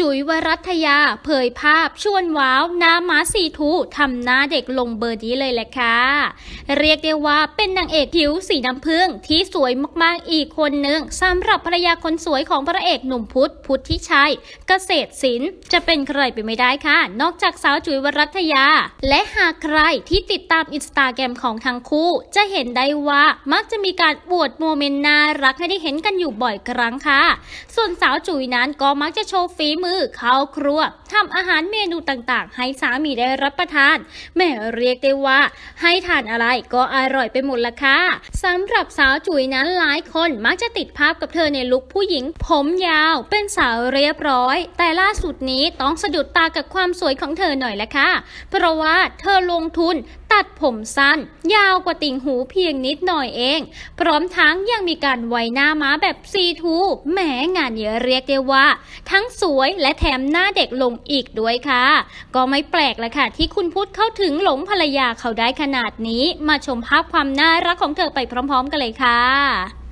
จุ๋ยวรัตยา เผยภาพชวนว้าวหน้าม้าสีทูทำหน้าเด็กลงเบอร์นี้เลยแหละค่ะ เรียกได้ว่าเป็นนางเอกผิวสีน้ำผึ้งที่สวยมากๆอีกคนหนึ่งสำหรับภรรยาคนสวยของพระเอกหนุ่มพุทธพุทธิชัยเกษตรศิลป์จะเป็นใครไปไม่ได้ค่ะ นอกจากสาวจุ๋ยวรัตยา และหากใครที่ติดตามอินสตาแกรมของทั้งคู่ จะเห็นได้ว่ามักจะมีการอวดโมเมนต์น่ารักให้ได้เห็นกันอยู่บ่อยครั้งค่ะ ส่วนสาวจุ๋ยนั้นก็มักจะโชว์ฝีมืือเข้าครัวทำอาหารเมนูต่างๆ ให้สามีได้รับประทาน แม่เรียกได้ว่า ให้ทานอะไรก็อร่อยไปหมดละค่ะสำหรับสาวจุ๋ยนั้นหลายคนมักจะติดภาพกับเธอในลุคผู้หญิง ผมยาวเป็นสาวเรียบร้อย แต่ล่าสุดนี้ต้องสะดุดตากับความสวยของเธอหน่อยละค่ะเพราะว่าเธอลงทุนตัดผมสั้น ยาวกว่าติ่งหูเพียงนิดหน่อยเอง พร้อมทั้งยังมีการไวหน้าม้าแบบซีทูแหมงานเนี้เรียกได้ว่า ทั้งสวยและแถมหน้าเด็กลงอีกด้วยค่ะ ก็ไม่แปลกละค่ะ ที่คุณพุทธเข้าถึงหลงภรรยาเขาได้ขนาดนี้ มาชมภาพความน่ารักของเธอไปพร้อม ๆ กันเลยค่ะ